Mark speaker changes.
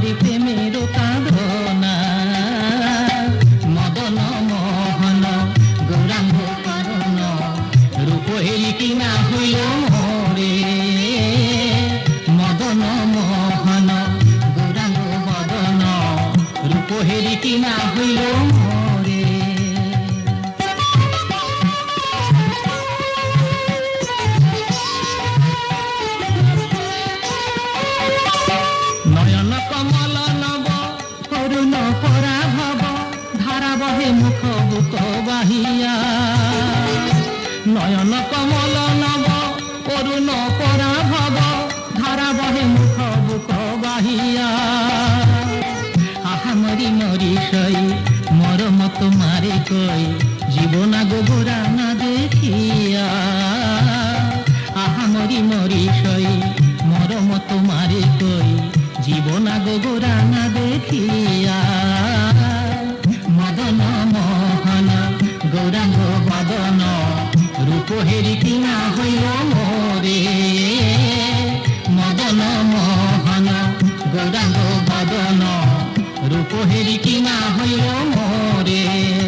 Speaker 1: তোমারি প্রেমের কাঁদনা। মদন মোহন, গৌরাঙ্গ কারণ রূপ হেরি কিনা হইল মোরে। মদন মোহন, গৌরাঙ্গ মদন রূপ হেরি কিনা হইল মুখ বুক বাহিয়া নয়ন কমল নব, অরুণ পরা ভব ধারা বহে মুখ বুক বাহিয়া আহা মরি মরি সই মরম তোমারে কই, জীবন গোবরা না দেখিয়া। আহা মরি মরি সই মরম তোমারে কই, জীবন গোবরা না দেখিয়া। গৌরাঙ্গ রূপহেরি রূপ হেরি কিনা হইল মোরে। মদন মহন, গৌরাঙ্গ বদন, রূপ হেরি কিনা হইল মোরে।